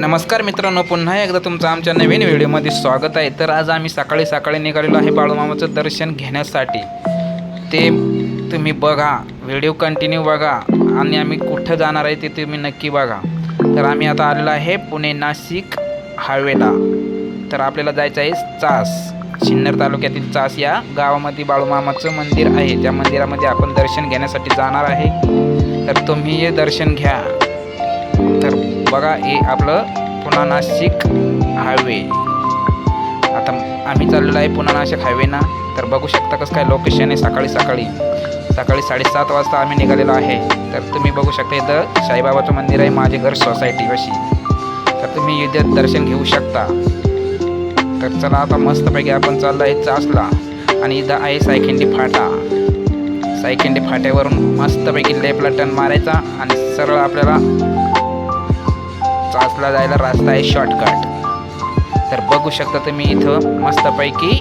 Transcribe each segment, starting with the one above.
नमस्कार मित्रांनो पुन्हा एकदा तुमचं आमच्या नवीन व्हिडिओमध्ये स्वागत आहे. तर आज आम्ही सकाळी सकाळी निघालेलो आहे बाळूमामाचं दर्शन घेण्यासाठी. ते तुम्ही बघा व्हिडिओ कंटिन्यू बघा आणि आम्ही कुठं जाणार आहे ते तुम्ही नक्की बघा. तर आम्ही आता आलेलो आहे पुणे नाशिक हायवेला. तर आपल्याला जायचं आहे चास सिन्नर तालुक्यातील चास या गावामध्ये बाळूमामाचं मंदिर आहे. त्या मंदिरामध्ये आपण दर्शन घेण्यासाठी जाणार आहे. तर तुम्ही हे दर्शन घ्या. बघा हे आपलं पुन्हा नाशिक हायवे आता आम्ही चाललेलो आहे पुन्हा नाशिक हायवेना तर बघू शकता कसं काय लोकेशन आहे. सकाळी सकाळी. सकाळी साडेसात वाजता आम्ही निघालेलो आहे. तर तुम्ही बघू शकता इथं साईबाबाचं मंदिर आहे माझे घर सोसायटी अशी. तर तुम्ही इथे दर्शन घेऊ शकता. तर चला आता मस्तपैकी आपण चाललो आहे चासला. आणि इथं आहे सायखिंडी फाटा. सायखिंडी फाट्यावरून मस्तपैकी लेपला टन मारायचा आणि सरळ आपल्याला चासला जायला रस्ता आहे शॉर्टकट तर बघू शकता तुम्ही इथं मस्तपैकी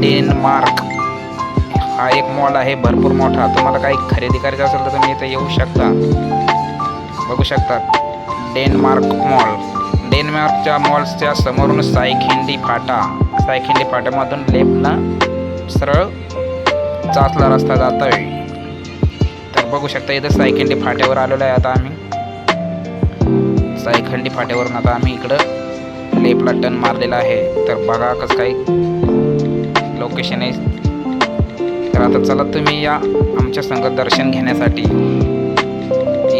डेनमार्क हा एक मॉल आहे भरपूर मोठा. तुम्हाला काही खरेदी करायचं असेल तर तुम्ही इथं येऊ शकता. बघू शकता. डेनमार्क मॉल डेनमार्कच्या मॉल्सच्या समोरून सायखिंडी फाटा. सायखिंडी फाट्यामधून लेफ्टला सरळ चासला रस्ता जातोय. तर बघू शकता इथं सायखिंडी फाट्यावर आलेलो आहे आता आम्ही. सायखंडी फाट्यावरून आता आम्ही इकडं लेपला टन मारलेला आहे. तर बघा कसं काही लोकेशन आहे. तर आता चला तुम्ही या आमच्या संघ दर्शन घेण्यासाठी.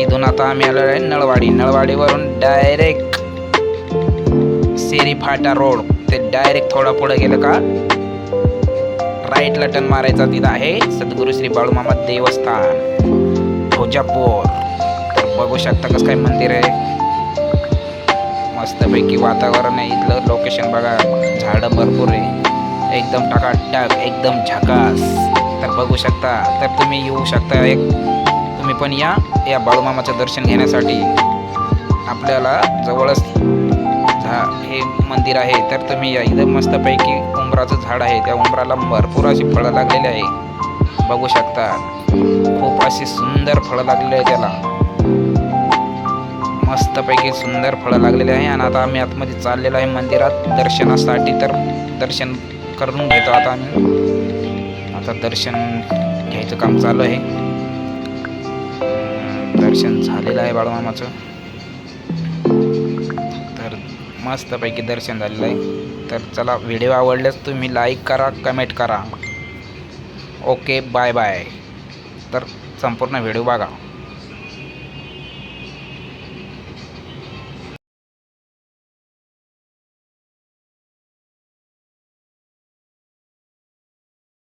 इथून आता आम्ही आलेलो आहे नळवाडी. नळवाडीवरून डायरेक्ट सेरी फाटा रोड ते डायरेक्ट थोडा पुढं गेलं का? राईटला टन मारायचा तिथं आहे सद्गुरू श्री बाळूमामा देवस्थान. भोजापूर बघू शकता कसं काय मंदिर आहे. मस्तपैकी वातावरण आहे इथलं. लोकेशन बघा झाडं भरपूर आहे. एकदम टकाटक एकदम झकास. तर बघू शकता तर तुम्ही येऊ शकता एक. तुम्ही पण या या बाळूमामाचं दर्शन घेण्यासाठी. आपल्याला जवळच झा हे मंदिर आहे. तर तुम्ही या इथं मस्तपैकी उंबराचं झाड आहे. त्या उंबराला भरपूर अशी फळं लागलेली आहे. बघू शकता. खूप अशी सुंदर फळं लागलेली आहे त्याला. मस्तपैकी सुंदर फळं लागलेले आहे आणि आता आम्ही आतमध्ये चाललेलो आहे मंदिरात दर्शनासाठी. तर दर्शन करून घेतो आता आम्ही. आता दर्शन घ्यायचं काम चालू आहे. दर्शन झालेलं आहे बाळूमामाचं. तर मस्तपैकी दर्शन झालेलं आहे. तर चला व्हिडिओ आवडल्यास तुम्ही लाईक करा कमेंट करा. ओके बाय बाय तर संपूर्ण व्हिडिओ बघा.